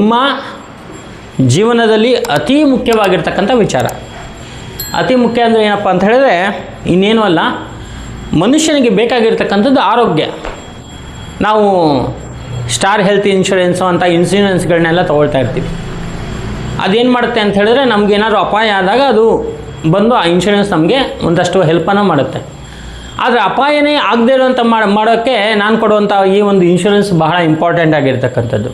ನಿಮ್ಮ ಜೀವನದಲ್ಲಿ ಅತಿ ಮುಖ್ಯವಾಗಿರ್ತಕ್ಕಂಥ ವಿಚಾರ. ಅತಿ ಮುಖ್ಯ ಅಂದರೆ ಏನಪ್ಪ ಅಂತ ಹೇಳಿದ್ರೆ, ಇನ್ನೇನು ಅಲ್ಲ, ಮನುಷ್ಯನಿಗೆ ಬೇಕಾಗಿರ್ತಕ್ಕಂಥದ್ದು ಆರೋಗ್ಯ. ನಾವು ಸ್ಟಾರ್ ಹೆಲ್ತ್ ಇನ್ಶೂರೆನ್ಸು ಅಂತ ಇನ್ಶೂರೆನ್ಸ್ಗಳನ್ನೆಲ್ಲ ತೊಗೊಳ್ತಾ ಇರ್ತೀವಿ. ಅದೇನು ಮಾಡುತ್ತೆ ಅಂತ ಹೇಳಿದ್ರೆ ನಮಗೇನಾದ್ರು ಅಪಾಯ ಆದಾಗ ಅದು ಬಂದು ಆ ಇನ್ಶೂರೆನ್ಸ್ ನಮಗೆ ಒಂದಷ್ಟು ಹೆಲ್ಪನ್ನು ಮಾಡುತ್ತೆ. ಆದರೆ ಅಪಾಯನೇ ಆಗದೇ ಇರುವಂಥ ಮಾಡಿ, ಮಾಡೋಕ್ಕೆ ನಾನು ಕೊಡುವಂಥ ಈ ಒಂದು ಇನ್ಶೂರೆನ್ಸ್ ಬಹಳ ಇಂಪಾರ್ಟೆಂಟ್ ಆಗಿರ್ತಕ್ಕಂಥದ್ದು.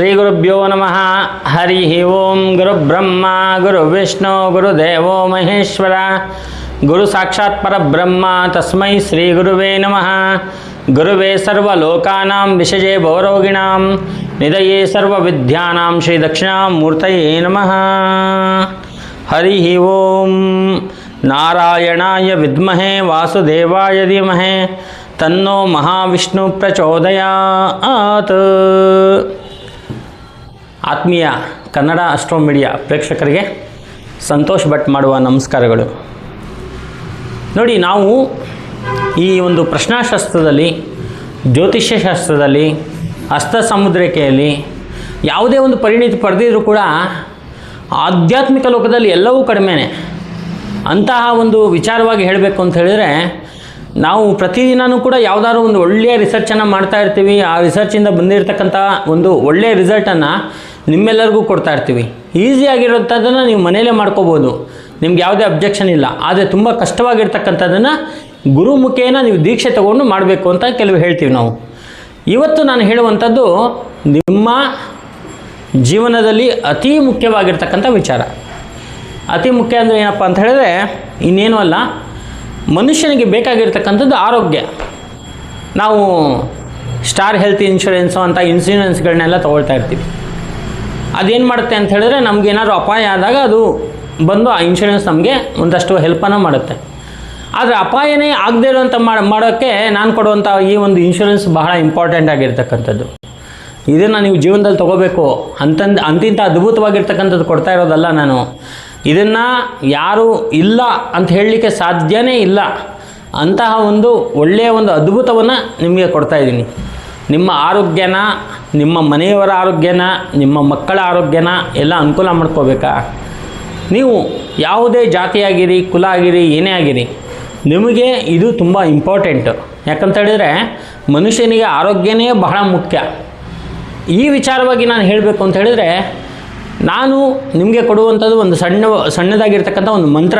श्रीगुरुभ्यो नम। हरि ओं गुरुब्रह्म गुरुविष्णु गुरुदेव महेश्वर। गुरु साक्षात् परब्रह्म। तस्मै श्रीगुरुवे नम। गुरुवे सर्वलोकानां विषये भवरोगिणां निधये सर्वविद्यानां श्रीदक्षिणामूर्तये नम। हरि ओं नारायणाय विमहे वासुदेवाय धीमहे। तन्नो महाविष्णुप्रचोदयात्। ಆತ್ಮೀಯ ಕನ್ನಡ ಅಸ್ಟ್ರೋ ಮೀಡಿಯಾ ಪ್ರೇಕ್ಷಕರಿಗೆ ಸಂತೋಷ್ ಭಟ್ ಮಾಡುವ ನಮಸ್ಕಾರಗಳು. ನೋಡಿ, ನಾವು ಈ ಒಂದು ಪ್ರಶ್ನಾಶಾಸ್ತ್ರದಲ್ಲಿ ಜ್ಯೋತಿಷ್ಯ ಶಾಸ್ತ್ರದಲ್ಲಿ ಸಮುದ್ರಿಕೆಯಲ್ಲಿ ಯಾವುದೇ ಒಂದು ಪರಿಣಿತಿ ಪಡೆದಿದ್ರೂ ಕೂಡ ಆಧ್ಯಾತ್ಮಿಕ ಲೋಕದಲ್ಲಿ ಎಲ್ಲವೂ ಕಡಿಮೆನೇ. ಅಂತಹ ಒಂದು ವಿಚಾರವಾಗಿ ಹೇಳಬೇಕು ಅಂತ ಹೇಳಿದರೆ, ನಾವು ಪ್ರತಿದಿನವೂ ಕೂಡ ಯಾವುದಾದ್ರು ಒಂದು ಒಳ್ಳೆಯ ರಿಸರ್ಚನ್ನು ಮಾಡ್ತಾ ಇರ್ತೀವಿ. ಆ ರಿಸರ್ಚಿಂದ ಬಂದಿರತಕ್ಕಂಥ ಒಂದು ಒಳ್ಳೆಯ ರಿಸಲ್ಟನ್ನು ನಿಮ್ಮೆಲ್ಲರಿಗೂ ಕೊಡ್ತಾ ಇರ್ತೀವಿ. ಈಸಿಯಾಗಿರೋಂಥದ್ದನ್ನು ನೀವು ಮನೆಯಲ್ಲೇ ಮಾಡ್ಕೋಬೋದು. ನಿಮ್ಗೆ ಯಾವುದೇ ಅಬ್ಜೆಕ್ಷನ್ ಇಲ್ಲ. ಆದರೆ ತುಂಬ ಕಷ್ಟವಾಗಿರ್ತಕ್ಕಂಥದ್ದನ್ನು ಗುರುಮುಖೇನ ನೀವು ದೀಕ್ಷೆ ತಗೊಂಡು ಮಾಡಬೇಕು ಅಂತ ಕೆಲವು ಹೇಳ್ತೀವಿ ನಾವು. ಇವತ್ತು ನಾನು ಹೇಳುವಂಥದ್ದು ನಿಮ್ಮ ಜೀವನದಲ್ಲಿ ಅತಿ ಮುಖ್ಯವಾಗಿರ್ತಕ್ಕಂಥ ವಿಚಾರ. ಅತಿ ಮುಖ್ಯ ಅಂದರೆ ಏನಪ್ಪ ಅಂತ ಹೇಳಿದ್ರೆ ಇನ್ನೇನು ಅಲ್ಲ, ಮನುಷ್ಯನಿಗೆ ಬೇಕಾಗಿರ್ತಕ್ಕಂಥದ್ದು ಆರೋಗ್ಯ. ನಾವು ಸ್ಟಾರ್ ಹೆಲ್ತ್ ಇನ್ಶೂರೆನ್ಸು ಅಂತ ಇನ್ಶೂರೆನ್ಸ್ಗಳನ್ನೆಲ್ಲ ತೊಗೊಳ್ತಾ ಇರ್ತೀವಿ. ಅದೇನು ಮಾಡುತ್ತೆ ಅಂತ ಹೇಳಿದ್ರೆ ನಮಗೇನಾದ್ರು ಅಪಾಯ ಆದಾಗ ಅದು ಬಂದು ಆ ಇನ್ಶೂರೆನ್ಸ್ ನಮಗೆ ಒಂದಷ್ಟು ಹೆಲ್ಪನ್ನು ಮಾಡುತ್ತೆ. ಆದರೆ ಅಪಾಯನೇ ಆಗದೇ ಇರುವಂಥ ಮಾಡಿ ಮಾಡೋಕ್ಕೆ ನಾನು ಕೊಡುವಂಥ ಈ ಒಂದು ಇನ್ಶೂರೆನ್ಸ್ ಬಹಳ ಇಂಪಾರ್ಟೆಂಟ್ ಆಗಿರ್ತಕ್ಕಂಥದ್ದು. ಇದನ್ನು ನೀವು ಜೀವನದಲ್ಲಿ ತೊಗೋಬೇಕು ಅಂತಂದು, ಅಂತಿಂತ ಅದ್ಭುತವಾಗಿರ್ತಕ್ಕಂಥದ್ದು ಕೊಡ್ತಾ ಇರೋದಲ್ಲ ನಾನು. ಇದನ್ನು ಯಾರು ಇಲ್ಲ ಅಂತ ಹೇಳಲಿಕ್ಕೆ ಸಾಧ್ಯನೇ ಇಲ್ಲ. ಅಂತಹ ಒಂದು ಒಳ್ಳೆಯ ಒಂದು ಅದ್ಭುತವನ್ನು ನಿಮಗೆ ಕೊಡ್ತಾ ಇದ್ದೀನಿ. ನಿಮ್ಮ ಆರೋಗ್ಯನ, ನಿಮ್ಮ ಮನೆಯವರ ಆರೋಗ್ಯನ, ನಿಮ್ಮ ಮಕ್ಕಳ ಆರೋಗ್ಯನ ಎಲ್ಲ ಅನುಕೂಲ ಮಾಡ್ಕೋಬೇಕಾ? ನೀವು ಯಾವುದೇ ಜಾತಿಯಾಗಿರಿ, ಕುಲ ಆಗಿರಿ, ಏನೇ ಆಗಿರಿ, ನಿಮಗೆ ಇದು ತುಂಬ ಇಂಪಾರ್ಟೆಂಟು ಯಾಕಂತ ಹೇಳಿದರೆ, ಮನುಷ್ಯನಿಗೆ ಆರೋಗ್ಯನೇ ಬಹಳ ಮುಖ್ಯ. ಈ ವಿಚಾರವಾಗಿ ನಾನು ಹೇಳಬೇಕು ಅಂತ ಹೇಳಿದರೆ, ನಾನು ನಿಮಗೆ ಕೊಡುವಂಥದ್ದು ಒಂದು ಸಣ್ಣ, ಸಣ್ಣದಾಗಿರ್ತಕ್ಕಂಥ ಒಂದು ಮಂತ್ರ.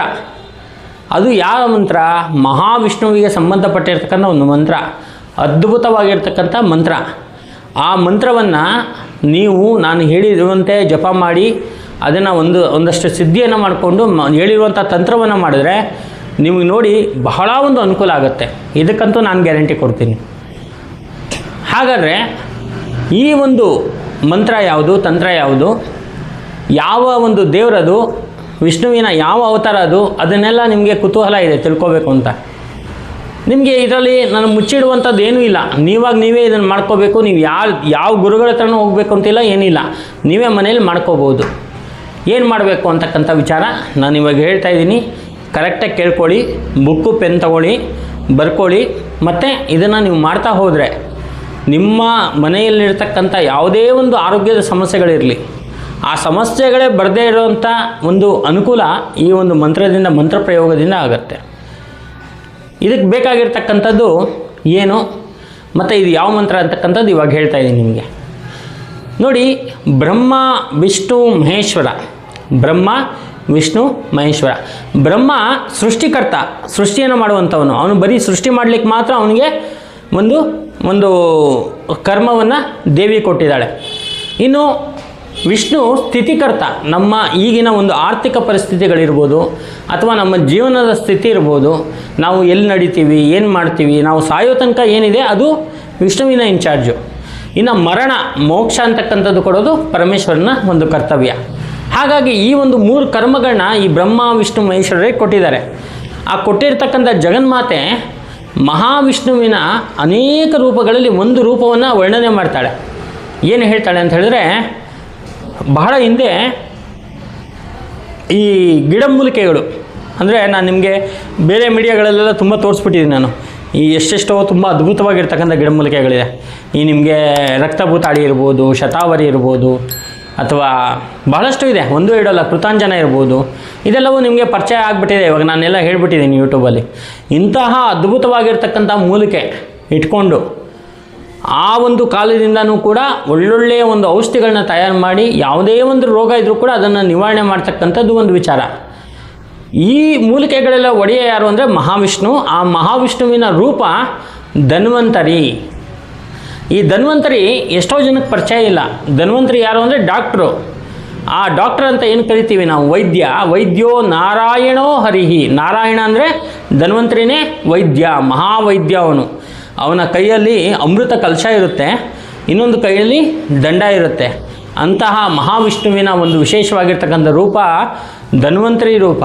ಅದು ಯಾವ ಮಂತ್ರ? ಮಹಾವಿಷ್ಣುವಿಗೆ ಸಂಬಂಧಪಟ್ಟಿರ್ತಕ್ಕಂಥ ಒಂದು ಮಂತ್ರ. ಅದ್ಭುತವಾಗಿರ್ತಕ್ಕಂಥ ಮಂತ್ರ. ಆ ಮಂತ್ರವನ್ನು ನೀವು ನಾನು ಹೇಳಿರುವಂತೆ ಜಪ ಮಾಡಿ, ಅದನ್ನು ಒಂದು, ಒಂದಷ್ಟು ಸಿದ್ಧಿಯನ್ನು ಮಾಡಿಕೊಂಡು ಮ ಹೇಳಿರುವಂಥ ತಂತ್ರವನ್ನು ಮಾಡಿದ್ರೆ ನಿಮಗೆ ನೋಡಿ ಬಹಳ ಒಂದು ಅನುಕೂಲ ಆಗುತ್ತೆ. ಇದಕ್ಕಂತೂ ನಾನು ಗ್ಯಾರಂಟಿ ಕೊಡ್ತೀನಿ. ಹಾಗಾದರೆ ಈ ಒಂದು ಮಂತ್ರ ಯಾವುದು, ತಂತ್ರ ಯಾವುದು, ಯಾವ ಒಂದು ದೇವರದು, ವಿಷ್ಣುವಿನ ಯಾವ ಅವತಾರ ಅದು, ಅದನ್ನೆಲ್ಲ ನಿಮಗೆ ಕುತೂಹಲ ಇದೆ ತಿಳ್ಕೊಬೇಕು ಅಂತ. ನಿಮಗೆ ಇದರಲ್ಲಿ ನಾನು ಮುಚ್ಚಿಡುವಂಥದ್ದು ಏನೂ ಇಲ್ಲ. ನೀವಾಗ ನೀವೇ ಇದನ್ನು ಮಾಡ್ಕೋಬೇಕು, ನೀವು ಯಾವ ಯಾವ ಗುರುಗಳ ಹತ್ರನೂ ಹೋಗಬೇಕು ಅಂತಿಲ್ಲ ಏನಿಲ್ಲ ನೀವೇ ಮನೇಲಿ ಮಾಡ್ಕೋಬೋದು. ಏನು ಮಾಡಬೇಕು ಅಂತಕ್ಕಂಥ ವಿಚಾರ ನಾನು ಇವಾಗ ಹೇಳ್ತಾ ಇದ್ದೀನಿ. ಕರೆಕ್ಟಾಗಿ ಕೇಳ್ಕೊಳ್ಳಿ ಬುಕ್ಕು ಪೆನ್ ತಗೊಳ್ಳಿ, ಬರ್ಕೊಳ್ಳಿ. ಮತ್ತು ಇದನ್ನು ನೀವು ಮಾಡ್ತಾ ಹೋದರೆ ನಿಮ್ಮ ಮನೆಯಲ್ಲಿರ್ತಕ್ಕಂಥ ಯಾವುದೇ ಒಂದು ಆರೋಗ್ಯದ ಸಮಸ್ಯೆಗಳಿರಲಿ, ಆ ಸಮಸ್ಯೆಗಳೇ ಬರದೇ ಇರೋವಂಥ ಒಂದು ಅನುಕೂಲ ಈ ಒಂದು ಮಂತ್ರದಿಂದ ಮಂತ್ರ ಪ್ರಯೋಗದಿಂದ ಆಗುತ್ತೆ. ಇದಕ್ಕೆ ಬೇಕಾಗಿರ್ತಕ್ಕಂಥದ್ದು ಏನು? ಮತ್ತು ಇದು ಯಾವ ಮಂತ್ರ ಅಂತಕ್ಕಂಥದ್ದು ಇವಾಗ ಹೇಳ್ತಾ ಇದ್ದೀನಿ ನಿಮಗೆ. ನೋಡಿ, ಬ್ರಹ್ಮ, ವಿಷ್ಣು, ಮಹೇಶ್ವರ. ಬ್ರಹ್ಮ, ವಿಷ್ಣು, ಮಹೇಶ್ವರ. ಬ್ರಹ್ಮ ಸೃಷ್ಟಿಕರ್ತ, ಸೃಷ್ಟಿಯನ್ನು ಮಾಡುವಂಥವನು. ಅವನು ಬರೀ ಸೃಷ್ಟಿ ಮಾಡಲಿಕ್ಕೆ ಮಾತ್ರ ಅವನಿಗೆ ಒಂದು ಒಂದು ಕರ್ಮವನ್ನು ದೇವಿ ಕೊಟ್ಟಿದ್ದಾಳೆ. ಇನ್ನು ವಿಷ್ಣು ಸ್ಥಿತಿಕರ್ತ. ನಮ್ಮ ಈಗಿನ ಒಂದು ಆರ್ಥಿಕ ಪರಿಸ್ಥಿತಿಗಳಿರ್ಬೋದು ಅಥವಾ ನಮ್ಮ ಜೀವನದ ಸ್ಥಿತಿ ಇರ್ಬೋದು. ನಾವು ಎಲ್ಲಿ ನಡಿತೀವಿ, ಏನು ಮಾಡ್ತೀವಿ, ನಾವು ಸಾಯೋ ತನಕ ಏನಿದೆ ಅದು ವಿಷ್ಣುವಿನ ಇನ್ಚಾರ್ಜು ಇನ್ನು ಮರಣ, ಮೋಕ್ಷ ಅಂತಕ್ಕಂಥದ್ದು ಕೊಡೋದು ಪರಮೇಶ್ವರನ ಒಂದು ಕರ್ತವ್ಯ. ಹಾಗಾಗಿ ಈ ಒಂದು ಮೂರು ಕರ್ಮಗಳನ್ನ ಈ ಬ್ರಹ್ಮ, ವಿಷ್ಣು, ಮಹೇಶ್ವರರೇ ಕೊಟ್ಟಿದ್ದಾರೆ. ಆ ಕೊಟ್ಟಿರ್ತಕ್ಕಂಥ ಜಗನ್ಮಾತೆ ಮಹಾವಿಷ್ಣುವಿನ ಅನೇಕ ರೂಪಗಳಲ್ಲಿ ಒಂದು ರೂಪವನ್ನು ವರ್ಣನೆ ಮಾಡ್ತಾಳೆ. ಏನು ಹೇಳ್ತಾಳೆ ಅಂತ ಹೇಳಿದ್ರೆ ಬಹಳ ಹಿಂದೆ ಈ ಗಿಡಮೂಲಿಕೆಗಳು ಅಂದರೆ ನಾನು ನಿಮಗೆ ಬೇರೆ ಮೀಡಿಯಾಗಳಲ್ಲೆಲ್ಲ ತುಂಬ ತೋರಿಸ್ಬಿಟ್ಟಿದ್ದೀನಿ ನಾನು. ಈ ಎಷ್ಟೆಷ್ಟೋ ತುಂಬ ಅದ್ಭುತವಾಗಿರ್ತಕ್ಕಂಥ ಗಿಡಮೂಲಿಕೆಗಳಿದೆ ಈ ನಿಮಗೆ ರಕ್ತಭೂತಾಳಿ ಇರ್ಬೋದು, ಶತಾವರಿ ಇರ್ಬೋದು, ಅಥವಾ ಬಹಳಷ್ಟು ಇದೆ. ಒಂದು ಇಡೋಲ್ಲ, ಕೃತಾಂಜನ ಇರ್ಬೋದು. ಇದೆಲ್ಲವೂ ನಿಮಗೆ ಪರಿಚಯ ಆಗಿಬಿಟ್ಟಿದೆ. ಇವಾಗ ನಾನೆಲ್ಲ ಹೇಳ್ಬಿಟ್ಟಿದ್ದೀನಿ ಯೂಟ್ಯೂಬಲ್ಲಿ ಇಂತಹ ಅದ್ಭುತವಾಗಿರ್ತಕ್ಕಂಥ ಮೂಲಿಕೆ ಇಟ್ಕೊಂಡು ಆ ಒಂದು ಕಾಲದಿಂದನೂ ಕೂಡ ಒಳ್ಳೊಳ್ಳೆಯ ಒಂದು ಔಷಧಿಗಳನ್ನ ತಯಾರು ಮಾಡಿ ಯಾವುದೇ ಒಂದು ರೋಗ ಇದ್ದರೂ ಕೂಡ ಅದನ್ನು ನಿವಾರಣೆ ಮಾಡ್ತಕ್ಕಂಥದ್ದು ಒಂದು ವಿಚಾರ. ಈ ಮೂಲಿಕೆಗಳೆಲ್ಲ ಒಡೆಯ ಯಾರು ಅಂದರೆ ಮಹಾವಿಷ್ಣು. ಆ ಮಹಾವಿಷ್ಣುವಿನ ರೂಪ ಧನ್ವಂತರಿ. ಈ ಧನ್ವಂತರಿ ಎಷ್ಟೋ ಜನಕ್ಕೆ ಪರಿಚಯ ಇಲ್ಲ. ಧನ್ವಂತರಿ ಯಾರು ಅಂದರೆ ಡಾಕ್ಟ್ರು. ಆ ಡಾಕ್ಟರ್ ಅಂತ ಏನು ಕರಿತೀವಿ ನಾವು? ವೈದ್ಯ. ವೈದ್ಯೋ ನಾರಾಯಣೋ ಹರಿಹಿ. ನಾರಾಯಣ ಅಂದರೆ ಧನ್ವಂತರಿನೇ ವೈದ್ಯ, ಮಹಾವೈದ್ಯ ಅವನು. ಅವನ ಕೈಯಲ್ಲಿ ಅಮೃತ ಕಲಶ ಇರುತ್ತೆ, ಇನ್ನೊಂದು ಕೈಯಲ್ಲಿ ದಂಡ ಇರುತ್ತೆ. ಅಂತಹ ಮಹಾವಿಷ್ಣುವಿನ ಒಂದು ವಿಶೇಷವಾಗಿರ್ತಕ್ಕಂಥ ರೂಪ ಧನ್ವಂತರಿ ರೂಪ.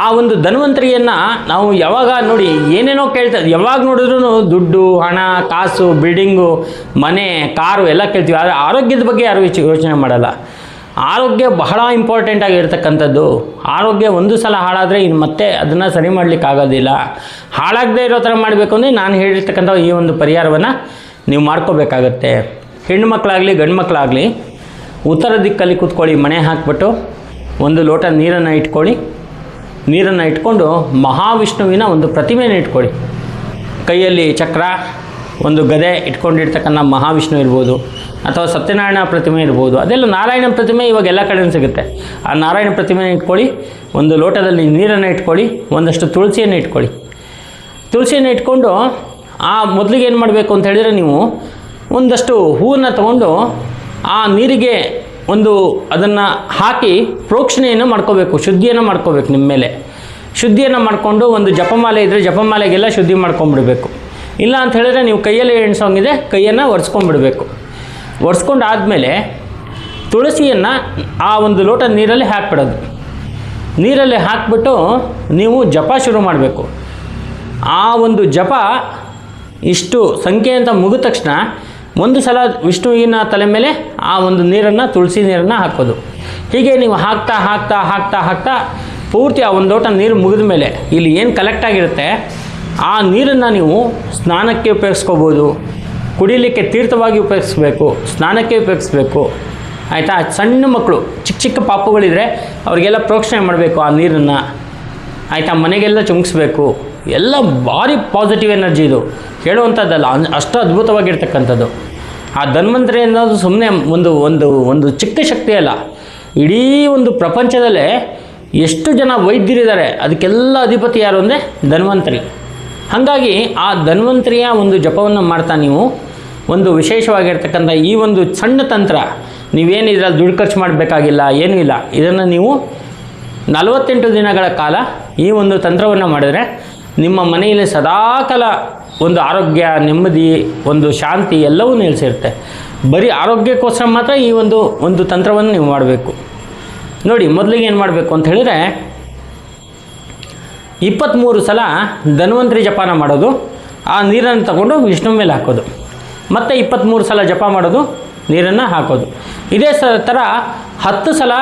ಆ ಒಂದು ಧನ್ವಂತರಿಯನ್ನು ನಾವು ಯಾವಾಗ ನೋಡಿ ಏನೇನೋ ಕೇಳ್ತಾ, ಯಾವಾಗ ನೋಡಿದ್ರೂ ದುಡ್ಡು, ಹಣ, ಕಾಸು, ಬಿಲ್ಡಿಂಗು, ಮನೆ, ಕಾರು ಎಲ್ಲ ಕೇಳ್ತೀವಿ. ಆದರೆ ಆರೋಗ್ಯದ ಬಗ್ಗೆ ಯಾರು ಯೋಚ- ಯೋಚನೆ ಮಾಡಲ್ಲ. ಆರೋಗ್ಯ ಬಹಳ ಇಂಪಾರ್ಟೆಂಟ್ ಆಗಿರ್ತಕ್ಕಂಥದ್ದು. ಆರೋಗ್ಯ ಒಂದು ಸಲ ಹಾಳಾದರೆ ಇನ್ನು ಮತ್ತೆ ಅದನ್ನು ಸರಿ ಮಾಡಲಿಕ್ಕೆ ಆಗೋದಿಲ್ಲ. ಹಾಳಾಗದೇ ಇರೋ ಥರ ಮಾಡಬೇಕು ಅಂದರೆ ನಾನು ಹೇಳಿರ್ತಕ್ಕಂಥ ಈ ಒಂದು ಪರಿಹಾರವನ್ನು ನೀವು ಮಾಡ್ಕೋಬೇಕಾಗತ್ತೆ. ಹೆಣ್ಣು ಮಕ್ಕಳಾಗಲಿ ಗಂಡು ಮಕ್ಕಳಾಗಲಿ ಉತ್ತರ ದಿಕ್ಕಲ್ಲಿ ಕೂತ್ಕೊಳ್ಳಿ, ಮಣೆ ಹಾಕ್ಬಿಟ್ಟು ಒಂದು ಲೋಟ ನೀರನ್ನು ಇಟ್ಕೊಳ್ಳಿ. ನೀರನ್ನು ಇಟ್ಕೊಂಡು ಮಹಾವಿಷ್ಣುವಿನ ಒಂದು ಪ್ರತಿಮೆಯನ್ನು ಇಟ್ಕೊಳ್ಳಿ. ಕೈಯಲ್ಲಿ ಚಕ್ರ, ಒಂದು ಗದೆ ಇಟ್ಕೊಂಡಿರ್ತಕ್ಕಂಥ ಮಹಾವಿಷ್ಣು ಇರ್ಬೋದು. ಅಥವಾ ಸತ್ಯನಾರಾಯಣ ಪ್ರತಿಮೆ ಇರ್ಬೋದು. ಅದೆಲ್ಲ ನಾರಾಯಣ ಪ್ರತಿಮೆ ಇವಾಗ ಎಲ್ಲ ಕಡೆ ಸಿಗುತ್ತೆ. ಆ ನಾರಾಯಣ ಪ್ರತಿಮೆ ಇಟ್ಕೊಳ್ಳಿ, ಒಂದು ಲೋಟದಲ್ಲಿ ನೀರನ್ನು ಇಟ್ಕೊಳ್ಳಿ, ಒಂದಷ್ಟು ತುಳಸಿಯನ್ನು ಇಟ್ಕೊಳ್ಳಿ. ತುಳಸಿಯನ್ನು ಇಟ್ಕೊಂಡು ಆ ಮೊದಲಿಗೆ ಏನು ಮಾಡಬೇಕು ಅಂತ ಹೇಳಿದರೆ ನೀವು ಒಂದಷ್ಟು ಹೂವನ್ನು ತಗೊಂಡು ಆ ನೀರಿಗೆ ಒಂದು ಅದನ್ನು ಹಾಕಿ ಪ್ರೋಕ್ಷಣೆಯನ್ನು ಮಾಡ್ಕೋಬೇಕು, ಶುದ್ಧಿಯನ್ನು ಮಾಡ್ಕೋಬೇಕು ನಿಮ್ಮ ಮೇಲೆ. ಶುದ್ಧಿಯನ್ನು ಮಾಡಿಕೊಂಡು ಒಂದು ಜಪಮಾಲೆ ಇದ್ದರೆ ಜಪಮಾಲೆಗೆಲ್ಲ ಶುದ್ಧಿ ಮಾಡ್ಕೊಂಬಿಡ್ಬೇಕು. ಇಲ್ಲ ಅಂತ ಹೇಳಿದ್ರೆ ನೀವು ಕೈಯಲ್ಲಿ ಎಣ್ಸೋಂಗಿದೆ ಕೈಯನ್ನು ಒರೆಸ್ಕೊಂಡ್ಬಿಡ್ಬೇಕು ಒರೆಸ್ಕೊಂಡು ಆದಮೇಲೆ ತುಳಸಿಯನ್ನು ಆ ಒಂದು ಲೋಟ ನೀರಲ್ಲಿ ಹಾಕ್ಬಿಡೋದು. ನೀರಲ್ಲಿ ಹಾಕ್ಬಿಟ್ಟು ನೀವು ಜಪ ಶುರು ಮಾಡಬೇಕು. ಆ ಒಂದು ಜಪ ಇಷ್ಟು ಸಂಖ್ಯೆ ಅಂತ ಮುಗಿದ ತಕ್ಷಣ ಒಂದು ಸಲ ವಿಷ್ಣುವಿನ ತಲೆ ಮೇಲೆ ಆ ಒಂದು ನೀರನ್ನು, ತುಳಸಿ ನೀರನ್ನು ಹಾಕೋದು. ಹೀಗೆ ನೀವು ಹಾಕ್ತಾ ಹಾಕ್ತಾ ಹಾಕ್ತಾ ಹಾಕ್ತಾ ಪೂರ್ತಿ ಆ ಒಂದು ಲೋಟ ನೀರು ಮುಗಿದ ಮೇಲೆ ಇಲ್ಲಿ ಏನು ಕಲೆಕ್ಟ್ ಆಗಿರುತ್ತೆ, ಆ ನೀರನ್ನು ನೀವು ಸ್ನಾನಕ್ಕೆ ಉಪಯೋಗಿಸ್ಕೋಬೋದು. ಕುಡಿಲಿಕ್ಕೆ ತೀರ್ಥವಾಗಿ ಉಪಯೋಗಿಸ್ಬೇಕು, ಸ್ನಾನಕ್ಕೆ ಉಪಯೋಗಿಸ್ಬೇಕು. ಆಯಿತಾ? ಸಣ್ಣ ಮಕ್ಕಳು ಚಿಕ್ಕ ಚಿಕ್ಕ ಪಾಪುಗಳಿದ್ರೆ ಅವರಿಗೆಲ್ಲ ಪ್ರೋಕ್ಷಣೆ ಮಾಡಬೇಕು ಆ ನೀರನ್ನು. ಆಯಿತಾ? ಮನೆಗೆಲ್ಲ ಚುಮಿಸ್ಬೇಕು ಎಲ್ಲ ಭಾರಿ ಪಾಸಿಟಿವ್ ಎನರ್ಜಿ ಇದು. ಹೇಳುವಂಥದ್ದಲ್ಲ ಅಷ್ಟು ಅದ್ಭುತವಾಗಿರ್ತಕ್ಕಂಥದ್ದು. ಆ ಧನ್ವಂತರಿ ಅನ್ನೋದು ಸುಮ್ಮನೆ ಒಂದು ಒಂದು ಒಂದು ಚಿಕ್ಕ ಶಕ್ತಿ ಅಲ್ಲ. ಇಡೀ ಒಂದು ಪ್ರಪಂಚದಲ್ಲೇ ಎಷ್ಟು ಜನ ವೈದ್ಯರಿದ್ದಾರೆ, ಅದಕ್ಕೆಲ್ಲ ಅಧಿಪತಿ ಯಾರು ಅಂದರೆ ಧನ್ವಂತರಿ. ಹಾಗಾಗಿ ಆ ಧನ್ವಂತರಿಯ ಒಂದು ಜಪವನ್ನು ಮಾಡ್ತಾ ನೀವು ಒಂದು ವಿಶೇಷವಾಗಿರ್ತಕ್ಕಂಥ ಈ ಒಂದು ಸಣ್ಣ ತಂತ್ರ, ನೀವೇನು ಇದರಲ್ಲಿ ದುಡ್ಡು ಖರ್ಚು ಮಾಡಬೇಕಾಗಿಲ್ಲ, ಏನೂ ಇಲ್ಲ. ಇದನ್ನು ನೀವು ನಲವತ್ತೆಂಟು ದಿನಗಳ ಕಾಲ ಈ ಒಂದು ತಂತ್ರವನ್ನು ಮಾಡಿದರೆ ನಿಮ್ಮ ಮನೆಯಲ್ಲಿ ಸದಾಕಾಲ ಒಂದು ಆರೋಗ್ಯ, ನೆಮ್ಮದಿ, ಒಂದು ಶಾಂತಿ ಎಲ್ಲವೂ ನಿಲ್ಲಿಸಿರುತ್ತೆ ಬರೀ ಆರೋಗ್ಯಕ್ಕೋಸ್ಕರ ಮಾತ್ರ ಈ ಒಂದು ಒಂದು ತಂತ್ರವನ್ನು ನೀವು ಮಾಡಬೇಕು. ನೋಡಿ, ಮೊದಲಿಗೆ ಏನು ಮಾಡಬೇಕು ಅಂತ ಹೇಳಿದರೆ ಇಪ್ಪತ್ತ್ಮೂರು ಸಲ ಧನ್ವಂತರಿ ಜಪಾನ ಮಾಡೋದು, ಆ ನೀರನ್ನು ತಗೊಂಡು ವಿಷ್ಣು ಮೇಲೆ ಹಾಕೋದು. ಮತ್ತು ಇಪ್ಪತ್ತ್ಮೂರು ಸಲ ಜಪ ಮಾಡೋದು, ನೀರನ್ನು ಹಾಕೋದು. ಇದೇ ಸ ಥರ ಹತ್ತು ಸಲ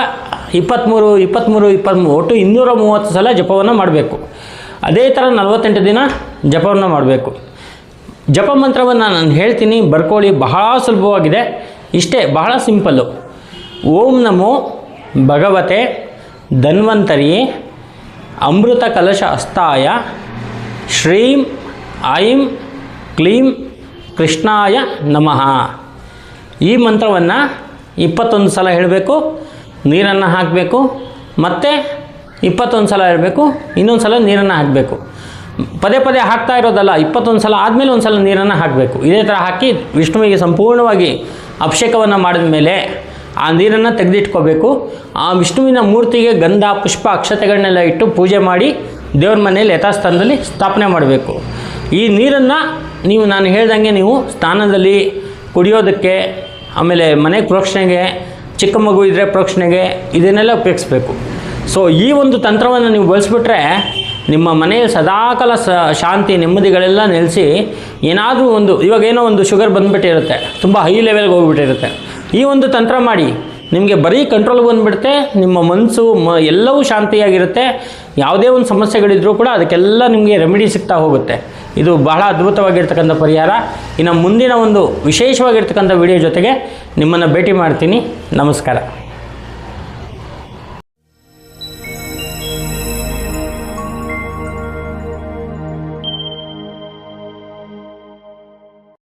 ಇಪ್ಪತ್ತ್ಮೂರು ಇಪ್ಪತ್ತ್ಮೂರು ಇಪ್ಪತ್ತ್ಮೂರು ಒಟ್ಟು ಇನ್ನೂರ ಮೂವತ್ತು ಸಲ ಜಪವನ್ನು ಮಾಡಬೇಕು. ಅದೇ ಥರ ನಲವತ್ತೆಂಟು ದಿನ ಜಪವನ್ನು ಮಾಡಬೇಕು. ಜಪ ಮಂತ್ರವನ್ನು ನಾನು ಹೇಳ್ತೀನಿ, ಬರ್ಕೊಳ್ಳಿ, ಬಹಳ ಸುಲಭವಾಗಿದೆ. ಇಷ್ಟೇ, ಬಹಳ ಸಿಂಪಲ್ಲು. ಓಂ ನಮೋ ಭಗವತೆ ಧನ್ವಂತರಿ ಅಮೃತ ಕಲಶ ಅಸ್ತಾಯ. ಶ್ರೀಂ, ಐಂ, ಕ್ಲೀಂ ಕೃಷ್ಣಾಯ ನಮಃ. ಈ ಮಂತ್ರವನ್ನು ಇಪ್ಪತ್ತೊಂದು ಸಲ ಹೇಳಬೇಕು, ನೀರನ್ನು ಹಾಕಬೇಕು, ಮತ್ತು ಇಪ್ಪತ್ತೊಂದು ಸಲ ಹೇಳಬೇಕು, ಇನ್ನೊಂದು ಸಲ ನೀರನ್ನು ಹಾಕಬೇಕು. ಪದೇ ಪದೇ ಹಾಕ್ತಾ ಇರೋದಲ್ಲ, ಇಪ್ಪತ್ತೊಂದು ಸಲ ಆದಮೇಲೆ ಒಂದು ಸಲ ನೀರನ್ನು ಹಾಕಬೇಕು. ಇದೇ ಥರ ಹಾಕಿ ವಿಷ್ಣುವಿಗೆ ಸಂಪೂರ್ಣವಾಗಿ ಅಭಿಷೇಕವನ್ನು ಮಾಡಿದ ಮೇಲೆ ಆ ನೀರನ್ನು ತೆಗೆದಿಟ್ಕೋಬೇಕು. ಆ ವಿಷ್ಣುವಿನ ಮೂರ್ತಿಗೆ ಗಂಧ, ಪುಷ್ಪ, ಅಕ್ಷತೆಗಳನ್ನೆಲ್ಲ ಇಟ್ಟು ಪೂಜೆ ಮಾಡಿ ದೇವ್ರ ಮನೆಯಲ್ಲಿ ಯಥಾಸ್ಥಾನದಲ್ಲಿ ಸ್ಥಾಪನೆ ಮಾಡಬೇಕು. ಈ ನೀರನ್ನು ನೀವು ನಾನು ಹೇಳ್ದಂಗೆ ನೀವು ಸ್ಥಾನದಲ್ಲಿ ಕುಡಿಯೋದಕ್ಕೆ, ಆಮೇಲೆ ಮನೆ ಪ್ರೋಕ್ಷಣೆಗೆ, ಚಿಕ್ಕ ಮಗು ಇದ್ದರೆ ಪ್ರೋಕ್ಷಣೆಗೆ ಇದನ್ನೆಲ್ಲ ಉಪಯೋಗಿಸ್ಬೇಕು. ಸೊ ಈ ಒಂದು ತಂತ್ರವನ್ನು ನೀವು ಬಳಸಿಬಿಟ್ರೆ ನಿಮ್ಮ ಮನೆಯ ಸದಾಕಾಲ ಸ, ಶಾಂತಿ, ನೆಮ್ಮದಿಗಳೆಲ್ಲ ನೆಲೆಸಿ ಏನಾದರೂ ಒಂದು, ಇವಾಗ ಏನೋ ಒಂದು ಶುಗರ್ ಬಂದುಬಿಟ್ಟಿರುತ್ತೆ, ತುಂಬ ಹೈ ಲೆವೆಲ್ಗೆ ಹೋಗ್ಬಿಟ್ಟಿರುತ್ತೆ. ಈ ಒಂದು ತಂತ್ರ ಮಾಡಿ ನಿಮಗೆ ಬರೀ ಕಂಟ್ರೋಲ್ ಬಂದುಬಿಡುತ್ತೆ, ನಿಮ್ಮ ಮನಸ್ಸು ಮ, ಎಲ್ಲವೂ ಶಾಂತಿಯಾಗಿರುತ್ತೆ, ಯಾವುದೇ ಒಂದು ಸಮಸ್ಯೆಗಳಿದ್ರೂ ಕೂಡ ಅದಕ್ಕೆಲ್ಲ ನಿಮಗೆ ರೆಮಿಡಿ ಸಿಗ್ತಾ ಹೋಗುತ್ತೆ. ಇದು ಬಹಳ ಅದ್ಭುತವಾಗಿರ್ತಕ್ಕಂಥ ಪರಿಹಾರ. ಇನ್ನು ಮುಂದಿನ ಒಂದು ವಿಶೇಷವಾಗಿರ್ತಕ್ಕಂಥ ವಿಡಿಯೋ ಜೊತೆಗೆ ನಿಮ್ಮನ್ನು ಭೇಟಿ ಮಾಡ್ತೀನಿ. ನಮಸ್ಕಾರ.